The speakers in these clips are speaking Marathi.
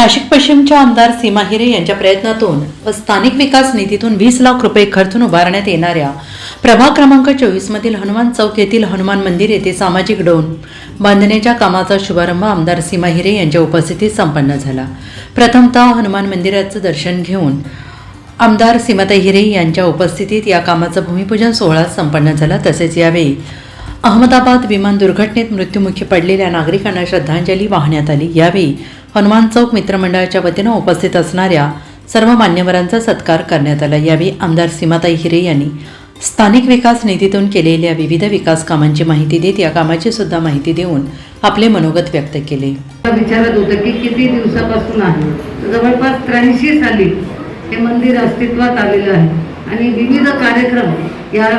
नाशिक पश्चिमच्या आमदार सीमा हिरे यांच्या प्रयत्नातून व स्थानिक विकास निधीतून वीस लाख रुपये खर्चून उभारण्यात येणाऱ्या प्रभाग क्रमांक चोवीसमधील हनुमान चौक येथील हनुमान मंदिर येथे सामाजिक डोन बांधण्याच्या कामाचा शुभारंभ आमदार सीमा हिरे यांच्या उपस्थितीत संपन्न झाला. प्रथमतः हनुमान मंदिराचं दर्शन घेऊन आमदार सीमाताई हिरे यांच्या उपस्थितीत या कामाचं भूमिपूजन सोहळा संपन्न झाला. तसेच यावेळी अहमदाबाद विमान दुर्घटनेत मृत्युमुखी पडलेल्या नागरिकांना श्रद्धांजली वाहण्यात आली. यावेळी हनुमान चौक मित्रमंडळाच्या वतीनं उपस्थित असणाऱ्या सर्व मान्यवरांचा सत्कार करण्यात आला. यावेळी आमदार सीमाताई हिरे यांनी स्थानिक विकास निधीतून केलेल्या विविध विकास कामांची माहिती देत या कामाची सुद्धा माहिती देऊन आपले मनोगत व्यक्त केले. विचारत होतं की किती दिवसापासून आहे? जवळपास त्र्याऐंशी साली हे मंदिर अस्तित्वात आलेलं आहे. आणि विविध कार्यक्रम या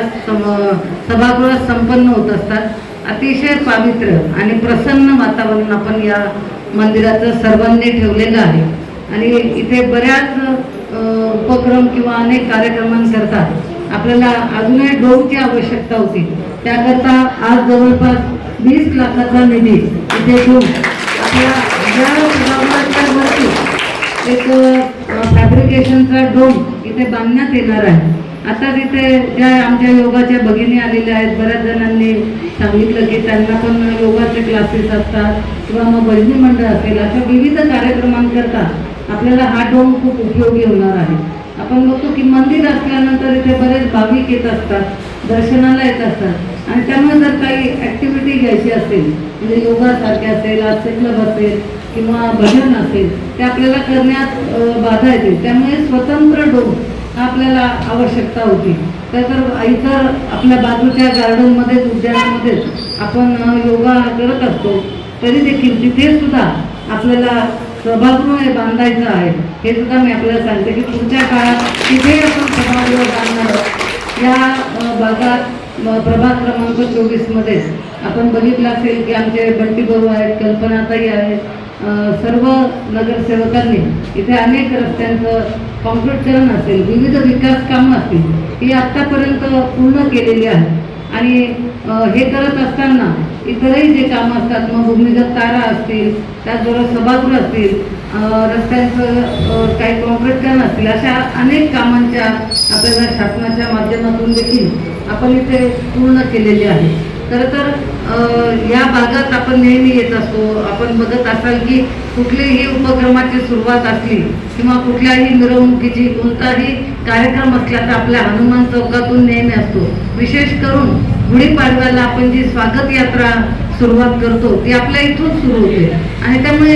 सभागृहात संपन्न होत असतात. अतिशय पावित्र्य आणि प्रसन्न वातावरण आपण या मंदिराचं सर्वांनी ठेवलेलं आहे. आणि इथे बऱ्याच उपक्रम किंवा अनेक कार्यक्रमांकरता आपल्याला अजूनही डोमची आवश्यकता होती. त्याकरता आज जवळपास वीस लाखाचा निधी इथे घेऊन आपल्या ज्या एक फॅब्रिकेशनचा डोम इथे बांधण्यात येणार आहे. आता तिथे ज्या आमच्या योगाच्या भगिनी आलेल्या आहेत बऱ्याच जणांनी सांगितलं की त्यांना पण योगाचे क्लासेस असतात किंवा मग भजनी मंडळ असेल अशा विविध कार्यक्रमांकरता आपल्याला हा डोम खूप उपयोगी होणार आहे. आपण बघतो की मंदिर असल्यानंतर इथे बरेच भाविक येत असतात दर्शनाला येत असतात. आणि त्यामुळे जर काही ॲक्टिव्हिटी घ्यायची असेल म्हणजे योगासारखे असेल हास्य क्लब असेल किंवा भजन असेल ते आपल्याला करण्यात बाधा येते. त्यामुळे स्वतंत्र डोम आपल्याला आवश्यकता होती. तर इतर आपल्या बाजूच्या गार्डनमध्येच उद्यानामध्येच आपण योगा करत असतो तरी देखील तिथे सुद्धा आपल्याला सभागृह हे बांधायचं आहे. हे सुद्धा मी आपल्याला सांगते की पुढच्या काळात तिथे आपण सभागृह बांधणार या भागात प्रभाग क्रमांक चोवीसमध्ये आपण बघितलं असेल की आमचे बंटी भाऊ आहेत कल्पनाताई आहेत सर्व नगरसेवकांनी इथे अनेक रस्त्यांचं कॉन्क्रीटकरण असेल विविध विकास कामं असतील ही आत्तापर्यंत पूर्ण केलेली आहेत. आणि हे करत असताना इतरही जे कामं असतात मग भूमिगत तारा असतील त्याचबरोबर सभागृह असतील रस्त्यांचं काही कॉन्क्रीटकरण असतील अशा अनेक कामांच्या आपल्याला शासनाच्या माध्यमातून देखील आपण इथे पूर्ण केलेले आहे. खरं तर या भागात आपण नेहमी येत असतो. आपण बघत असाल की कुठलीही उपक्रमाची सुरुवात असली किंवा कुठल्याही मिरवणुकीची कोणताही कार्यक्रम असला तर आपल्या हनुमान चौकातून नेहमी असतो. विशेष करून गुढीपाडव्याला आपण जी स्वागत यात्रा सुरुवात करतो ती आपल्या इथून सुरू होते. आणि त्यामुळे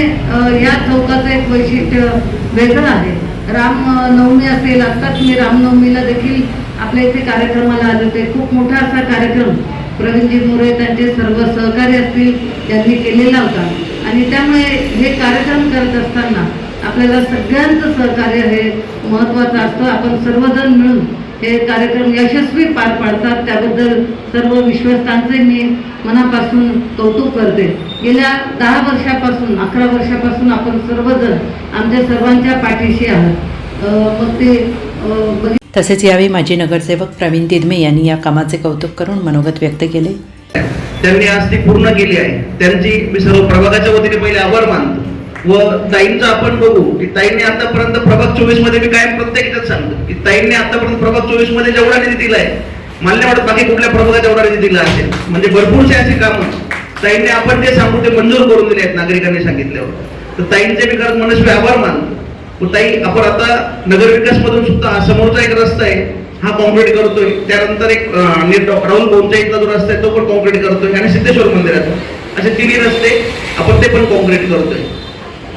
या चौकाचं एक वैशिष्ट्य वेगळं आहे. रामनवमी असेल आत्ताच मी रामनवमीला देखील आपल्या इथे कार्यक्रमाला आले होते. खूप मोठा असा कार्यक्रम. प्रवीणजी मोरे त्यांचे सर्व सहकारी असतील यांनी केलेला होता. आणि त्यामुळे हे कार्यक्रम करत असताना आपल्याला सगळ्यांचं सहकार्य हे महत्त्वाचं असतं. आपण सर्वजण मिळून हे कार्यक्रम यशस्वी पार पाडतात. त्याबद्दल सर्व विश्वस्तांचे मी मनापासून कौतुक करते. गेल्या दहा वर्षापासून अकरा वर्षापासून आपण सर्वजण आमच्या सर्वांच्या पाठीशी आहात. मग ते तसेच यावेळी माजी नगरसेवक प्रवीण दिदमे यांनी या कामाचे कौतुक करून मनोगत व्यक्त केले. त्यांनी आज ती पूर्ण केली आहे. त्यांची मी सर्व प्रभागाच्या वतीने पहिले आभार मानतो. व ताईंचं आपण बघू. की ताईंनी आतापर्यंत प्रभाग चोवीसमध्ये मी कायम प्रत्येक याच्यात सांगतो. की ताईंनी आतापर्यंत प्रभाग चोवीसमध्ये जेवढा निधी दिलाय मला वाटत बाकी कुठल्या प्रभागात जेवढा निधी दिला असेल. म्हणजे भरपूरसे असे कामं. ताईंनी आपण जे सांगू ते मंजूर करून दिले आहेत नागरिकांनी सांगितल्यावर. तर ताईंचे मी खरंच मनस्वी आभार मानतो. व ताई आपण आता नगरविकास मधून सुद्धा हा समोरचा एक रस्ता आहे हा कॉन्क्रीट करतोय. त्यानंतर एक राहुल भाऊंच्या इथला जो रस्ता आहे तो पण कॉन्क्रीट करतोय. आणि सिद्धेश्वर मंदिरात. असे तिन्ही रस्ते आपण ते पण कॉन्क्रीट करतोय.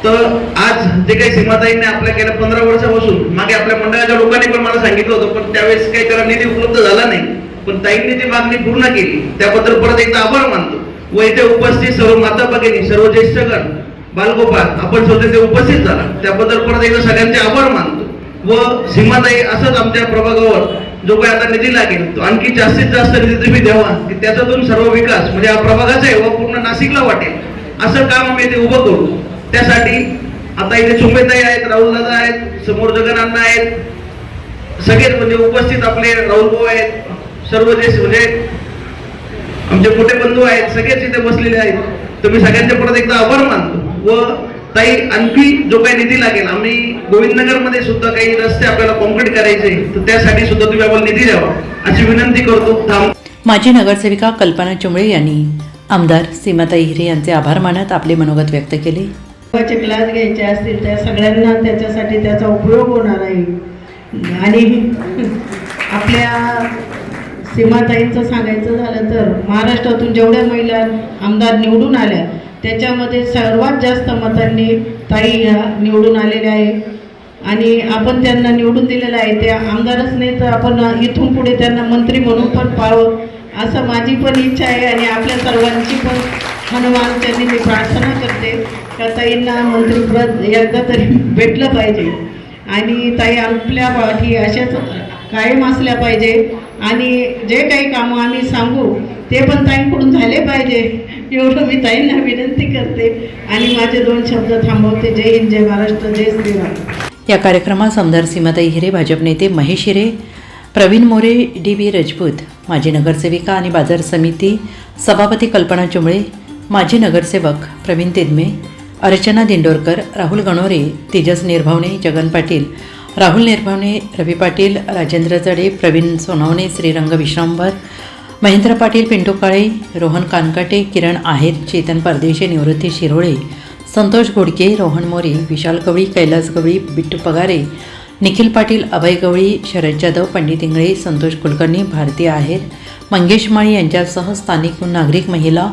तर आज जे काही सीमाताईंनी आपल्या गेल्या पंधरा वर्षापासून मागे आपल्या मंडळाच्या लोकांनी पण मला सांगितलं होतं पण त्यावेळेस काही त्याला निधी उपलब्ध झाला नाही. पण ताईंनी ती मागणी पूर्ण केली त्याबद्दल परत एकदा आभार मानतो. व इथे उपस्थित सर्व माता भगिनी सर्व ज्येष्ठगण बालगोपाल आपण स्वतः उपस्थित झाला. त्याबद्दल परत एकदा सगळ्यांचे आभार मानतो. व सीमाताई असंच आमच्या प्रभागावर जो काही आता निधी लागेल तो आणखी जास्तीत जास्त निधी तुम्ही द्यावा की त्याच्यातून सर्व विकास म्हणजे हा प्रभागाचा आहे व पूर्ण नाशिकला वाटेल. असं काम आम्ही इथे उभं करू. त्यासाठी आता इथे सुमेताई आहेत राहुल दादा आहेत समोर जगनांना आहेत. सगळेच म्हणजे उपस्थित आपले राहुल भाऊ आहेत सर्व जे म्हणजे आमचे मोठे बंधू आहेत सगळेच इथे बसलेले आहेत. तर मी सगळ्यांचे परत एकदा आभार मानतो. व ताई आणखी जो काही निधी लागेल आम्ही गोविंदनगरमध्ये सुद्धा काही रस्ते आपल्याला कॉन्क्रीट करायचे तर त्यासाठी सुद्धा तुम्ही आम्हाला निधी द्यावा अशी विनंती करतो. थांब. माजी नगरसेविका कल्पना चुंबळे यांनी आमदार सीमाताई हिरे यांचे आभार मानत आपले मनोगत व्यक्त केले. योगाचे क्लास घ्यायचे असतील त्या सगळ्यांना त्याच्यासाठी त्याचा उपयोग होणार आहे. आणि आपल्या सीमाताईंचं सांगायचं झालं तर महाराष्ट्रातून जेवढ्या महिला आमदार निवडून आल्या त्याच्यामध्ये सर्वात जास्त मतांनी ताई ह्या निवडून आलेल्या आहे. आणि आपण त्यांना निवडून दिलेलं आहे त्या आमदारच नाही तर आपण इथून पुढे त्यांना मंत्री म्हणून पण पाहावं असं माझी पण इच्छा आहे आणि आपल्या सर्वांची पण हनुमान त्यांनी मी प्रार्थना करते. का ताईंना मंत्रिपद एकदा तरी भेटलं पाहिजे. आणि ताई आपल्या पाठी अशाच कायम असल्या पाहिजे. आणि जे काही कामं आम्ही सांगू ते पण ताईंकडून झाले पाहिजे. एवढं मी ताईंना विनंती करते. आणि माझे दोन शब्द थांबवते. जय हिंद जय महाराष्ट्र जय श्रीराम. या कार्यक्रमात आमदार सीमाताई हिरे भाजप नेते महेश हिरे प्रवीण मोरे डी बी रजपूत माजी नगरसेविका आणि बाजार समिती सभापती कल्पना चुंबळे माजी नगरसेवक प्रवीण तिदमे अर्चना दिंडोरकर राहुल गणोरे तेजस निर्भावणे जगन पाटील राहुल निर्भावणे रवी पाटील राजेंद्र जडे प्रवीण सोनवणे श्रीरंग विश्रांबर महेंद्र पाटील पिंटू काळे रोहन कानकाटे किरण आहेत चेतन परदेशी निवृत्ती शिरोळे संतोष घोडके रोहन मोरे विशाल गवळी कैलास गवळी बिट्टू पगारे निखिल पाटील अभय गवळी शरद जाधव पंडित इंगळे संतोष कुलकर्णी भारती आहेर मंगेश माळी यांच्यासह स्थानिक नागरिक महिला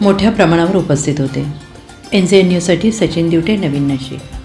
मोठ्या प्रमाणावर उपस्थित होते. एन न्यूजसाठी सचिन दिवटे नवीन नाशिक.